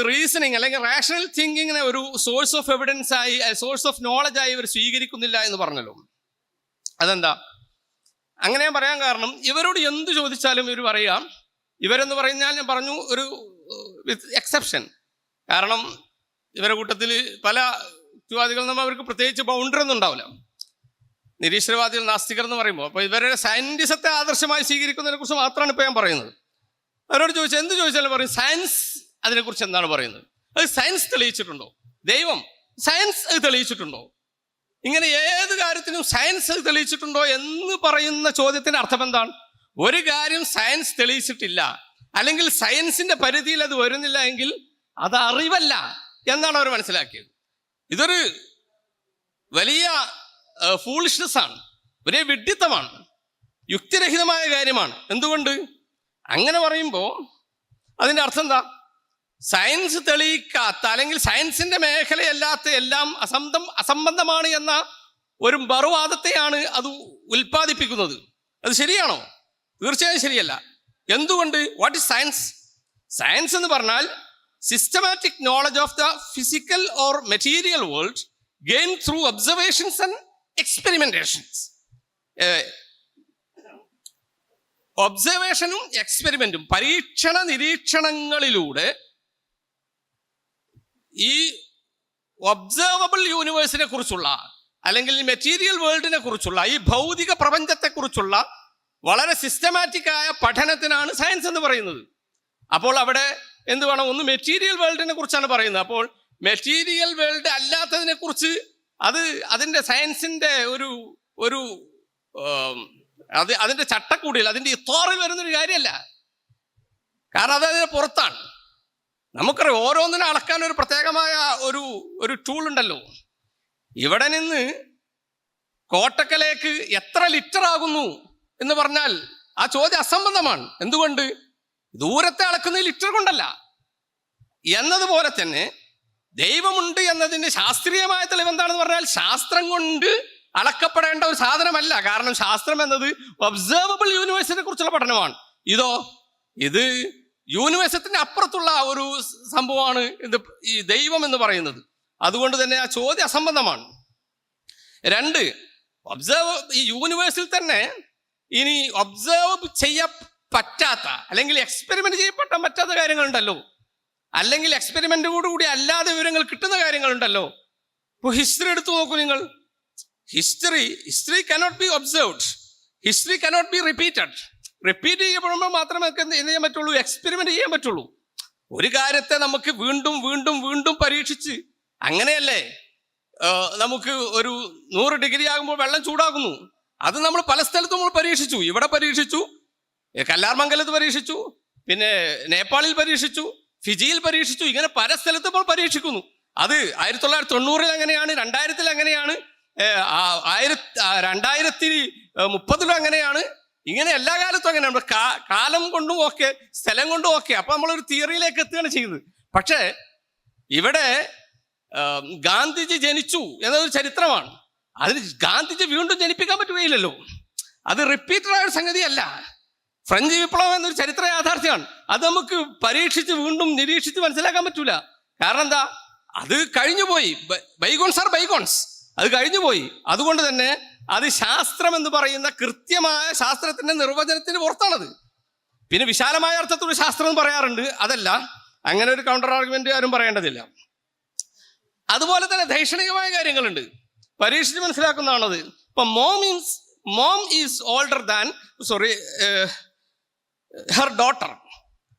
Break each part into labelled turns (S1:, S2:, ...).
S1: Reasoning അല്ലെങ്കിൽ rational തിങ്കിങ്ങിനെ ഒരു സോഴ്സ് ഓഫ് എവിഡൻസ് ആയി സോഴ്സ് ഓഫ് നോളജ് ആയി ഇവർ സ്വീകരിക്കുന്നില്ല എന്ന് പറഞ്ഞല്ലോ. അതെന്താ? അങ്ങനെ ഞാൻ പറയാൻ കാരണം ഇവരോട് എന്ത് ചോദിച്ചാലും ഇവർ പറയാം. ഇവരെന്ന് പറഞ്ഞാൽ ഞാൻ പറഞ്ഞു ഒരു വിത്ത് എക്സെപ്ഷൻ കാരണം ഇവരുടെ കൂട്ടത്തിൽ പല യുക്തിവാദികൾ നമ്മൾ അവർക്ക് പ്രത്യേകിച്ച് ബൗണ്ടറി ഒന്നും ഉണ്ടാവില്ല. നിരീശ്വരവാദികൾ നാസ്തികർ എന്ന് പറയുമ്പോൾ. അപ്പോൾ ഇവരുടെ സയന്റിസത്തെ ആദർശമായി സ്വീകരിക്കുന്നതിനെ കുറിച്ച് മാത്രമാണ് ഇപ്പോൾ ഞാൻ പറയുന്നത്. അവരോട് ചോദിച്ചാൽ എന്ത് ചോദിച്ചാലും പറയും? സയൻസ് അതിനെക്കുറിച്ച് എന്താണ് പറയുന്നത്? അത് സയൻസ് തെളിയിച്ചിട്ടുണ്ടോ? ദൈവം സയൻസ് അത് തെളിയിച്ചിട്ടുണ്ടോ? ഇങ്ങനെ ഏത് കാര്യത്തിനും സയൻസ് തെളിയിച്ചിട്ടുണ്ടോ എന്ന് പറയുന്ന ചോദ്യത്തിന്റെ അർത്ഥം എന്താണ്? ഒരു കാര്യം സയൻസ് തെളിയിച്ചിട്ടില്ല. അല്ലെങ്കിൽ സയൻസിന്റെ പരിധിയിൽ അത് വരുന്നില്ല എങ്കിൽ അത് അറിവല്ല എന്നാണ് അവർ മനസ്സിലാക്കിയത്. ഇതൊരു വലിയ ഫൂളിഷ്നസ് ആണ്. വലിയ വിഡ്ഢിത്തമാണ്. യുക്തിരഹിതമായ കാര്യമാണ്. എന്തുകൊണ്ട്? അങ്ങനെ പറയുമ്പോൾ അതിന്റെ അർത്ഥം എന്താ? സയൻസ് തെളിയിക്കാത്ത അല്ലെങ്കിൽ സയൻസിന്റെ മേഖലയല്ലാത്ത എല്ലാം അസംബന്ധം അസംബന്ധമാണ് എന്ന ഒരു മറുവാദത്തെയാണ് അത് ഉൽപ്പാദിപ്പിക്കുന്നത്. അത് ശരിയാണോ? തീർച്ചയായും ശരിയല്ല. എന്തുകൊണ്ട്? വാട്ട് ഇസ് സയൻസ് സയൻസ് എന്ന് പറഞ്ഞാൽ systematic knowledge of the physical or material world gain through observations and experimentations ഒബ്സർവേഷനും എക്സ്പെരിമെന്റും പരീക്ഷണ നിരീക്ഷണങ്ങളിലൂടെ ഈ ഒബ്സർവബിൾ യൂണിവേഴ്സിനെ കുറിച്ചുള്ള അല്ലെങ്കിൽ മെറ്റീരിയൽ വേൾഡിനെ കുറിച്ചുള്ള ഈ ഭൗതിക പ്രപഞ്ചത്തെക്കുറിച്ചുള്ള വളരെ സിസ്റ്റമാറ്റിക് ആയ പഠനത്തിനാണ് സയൻസ് എന്ന് പറയുന്നത്. അപ്പോൾ അവിടെ എന്ത് വേണം? ഒന്ന് മെറ്റീരിയൽ വേൾഡിനെ കുറിച്ചാണ് പറയുന്നത്. അപ്പോൾ മെറ്റീരിയൽ വേൾഡ് അല്ലാത്തതിനെ കുറിച്ച് അത് അതിന്റെ സയൻസിന്റെ ഒരു ഒരു അത് അതിന്റെ ചട്ടക്കൂടിയിൽ അതിന്റെ ഇത്തോറിൽ വരുന്നൊരു കാര്യമല്ല. കാരണം അത് അതിന് പുറത്താണ്. നമുക്കറിയാം ഓരോന്നിനും അളക്കാൻ ഒരു പ്രത്യേകമായ ഒരു ഒരു ടൂൾ ഉണ്ടല്ലോ. ഇവിടെ നിന്ന് കോട്ടക്കലേക്ക് എത്ര ലിറ്റർ ആകുന്നു എന്ന് പറഞ്ഞാൽ ആ ചോദ്യം അസംബന്ധമാണ്. എന്തുകൊണ്ട്? ദൂരത്തെ അളക്കുന്ന ലിറ്റർ കൊണ്ടല്ല. എന്നതുപോലെ തന്നെ ദൈവമുണ്ട് എന്നതിന്റെ ശാസ്ത്രീയമായ തെളിവ് എന്താണെന്ന് പറഞ്ഞാൽ ശാസ്ത്രം കൊണ്ട് അളക്കപ്പെടേണ്ട ഒരു സാധനമല്ല. കാരണം ശാസ്ത്രം എന്നത് ഒബ്സർവബിൾ യൂണിവേഴ്സിനെ കുറിച്ചുള്ള പഠനമാണ്. ഇതോ? ഇത് യൂണിവേഴ്സത്തിന് അപ്പുറത്തുള്ള ഒരു സംഭവമാണ് ഇത് ഈ ദൈവം എന്ന് പറയുന്നത്. അതുകൊണ്ട് തന്നെ ആ ചോദ്യം അസംബന്ധമാണ്. രണ്ട് ഒബ്സർവ് ഈ യൂണിവേഴ്സിൽ തന്നെ ഇനി ഒബ്സർവ് ചെയ്യ പറ്റാത്ത അല്ലെങ്കിൽ എക്സ്പെരിമെന്റ് ചെയ്യപ്പെട്ടാൻ പറ്റാത്ത കാര്യങ്ങളുണ്ടല്ലോ. അല്ലെങ്കിൽ എക്സ്പെരിമെന്റോട് കൂടി അല്ലാതെ വിവരങ്ങൾ കിട്ടുന്ന കാര്യങ്ങളുണ്ടല്ലോ. ഇപ്പോൾ ഹിസ്റ്ററി എടുത്തു നോക്കൂ നിങ്ങൾ. History history cannot be observed history cannot be repeated repeat ചെയ്യപ്പെടുമ്പോൾ മാത്രമേ നമുക്ക് എന്ത് ചെയ്യാൻ പറ്റുള്ളൂ? എക്സ്പെരിമെന്റ് ചെയ്യാൻ പറ്റുള്ളൂ. ഒരു കാര്യത്തെ നമുക്ക് വീണ്ടും വീണ്ടും വീണ്ടും പരീക്ഷിച്ച് അങ്ങനെയല്ലേ? നമുക്ക് ഒരു നൂറ് ഡിഗ്രി ആകുമ്പോൾ വെള്ളം ചൂടാകുന്നു. അത് നമ്മൾ പല സ്ഥലത്തും നമ്മൾ പരീക്ഷിച്ചു. ഇവിടെ പരീക്ഷിച്ചു കല്ലാർമംഗലത്ത് പരീക്ഷിച്ചു പിന്നെ നേപ്പാളിൽ പരീക്ഷിച്ചു ഫിജിയിൽ പരീക്ഷിച്ചു ഇങ്ങനെ പല സ്ഥലത്തും ഇപ്പോൾ പരീക്ഷിക്കുന്നു. അത് ആയിരത്തി തൊള്ളായിരത്തി തൊണ്ണൂറിൽ അങ്ങനെയാണ് രണ്ടായിരത്തിൽ അങ്ങനെയാണ് ആയിരത്തി രണ്ടായിരത്തി മുപ്പതിലും അങ്ങനെയാണ്. ഇങ്ങനെ എല്ലാ കാലത്തും അങ്ങനെയാണ് കാ- കാലം കൊണ്ടും ഓക്കെ സ്ഥലം കൊണ്ടും ഓക്കെ അപ്പൊ നമ്മളൊരു തിയറിയിലേക്ക് എത്തുകയാണ് ചെയ്യുന്നത്. പക്ഷേ ഇവിടെ ഗാന്ധിജി ജനിച്ചു എന്നതൊരു ചരിത്രമാണ്. അതിന് ഗാന്ധിജി വീണ്ടും ജനിപ്പിക്കാൻ പറ്റുകയില്ലല്ലോ. അത് റിപ്പീറ്റഡ് ആയ സംഗതിയല്ല. ഫ്രഞ്ച് വിപ്ലവം എന്നൊരു ചരിത്ര യാഥാർത്ഥ്യമാണ്. അത് നമുക്ക് പരീക്ഷിച്ച് വീണ്ടും നിരീക്ഷിച്ച് മനസ്സിലാക്കാൻ പറ്റൂല. കാരണം എന്താ? അത് കഴിഞ്ഞുപോയി. Bygones are bygones. അത് കഴിഞ്ഞുപോയി. അതുകൊണ്ട് തന്നെ അത് ശാസ്ത്രം എന്ന് പറയുന്ന കൃത്യമായ ശാസ്ത്രത്തിന്റെ നിർവചനത്തിന് പുറത്താണത്. പിന്നെ വിശാലമായ അർത്ഥത്തിലുള്ള ശാസ്ത്രം എന്ന് പറയാറുണ്ട്. അതല്ല അങ്ങനെ ഒരു കൗണ്ടർ ആർഗ്യുമെന്റ് ആരും പറയേണ്ടതില്ല. അതുപോലെ തന്നെ ദൈക്ഷണികമായ കാര്യങ്ങളുണ്ട്. പരീക്ഷിച്ച് മനസ്സിലാക്കുന്നതാണത്. ഇപ്പൊ mom means mom is older than sorry her daughter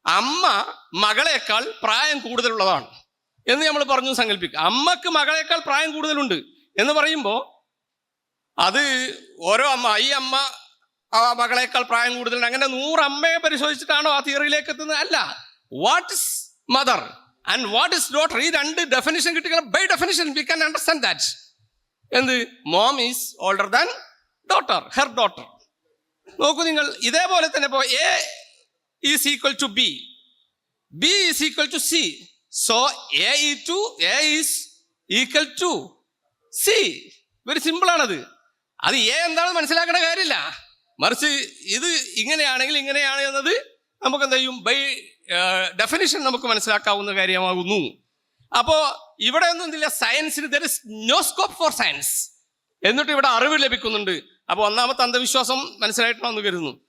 S1: അമ്മ മകളേക്കാൾ പ്രായം കൂടുതലുള്ളതാണ്. എന്ന് നമ്മൾ പറഞ്ഞു സങ്കല്പിക്കുക. അമ്മയ്ക്ക് മകളേക്കാൾ പ്രായം കൂടുതലുണ്ട് എന്ന് പറയുമ്പോൾ അത് ഓരോ അമ്മ ഈ അമ്മ ആ മകളേക്കാൾ പ്രായം കൂടുതലുണ്ട്. അങ്ങനെ നൂറ് അമ്മയെ പരിശോധിച്ചിട്ടാണോ ആ തിയറിയിലേക്ക് എത്തുന്നത്? അല്ല. What is mother and what is daughter ഈ രണ്ട് ഡെഫിനിഷൻ കിട്ടിയാൽ by definition we can understand that എന്ത്? Mom is older than daughter her daughter നോക്കൂ നിങ്ങൾ ഇതേപോലെ തന്നെ ഇപ്പോൾ A is equal to B B is equal to C so A to A is equal to C very simple ആണത്. അത് A എന്താണെന്ന് മനസ്സിലാക്കേണ്ട കാര്യമില്ല. മറിച്ച് ഇത് ഇങ്ങനെയാണെങ്കിൽ ഇങ്ങനെയാണ് എന്നത് നമുക്ക് എന്താ ചെയ്യും ബൈ ഡെഫിനിഷൻ നമുക്ക് മനസ്സിലാക്കാവുന്ന കാര്യമാകുന്നു. അപ്പോ ഇവിടെ ഒന്നും ഇല്ല. സയൻസിന് there is no scope for science എന്നിട്ട് ഇവിടെ അറിവ് ലഭിക്കുന്നുണ്ട്. അപ്പൊ ഒന്നാമത്തെ അന്ധവിശ്വാസം മനസ്സിലായിട്ടാണെന്ന് കരുതുന്നു.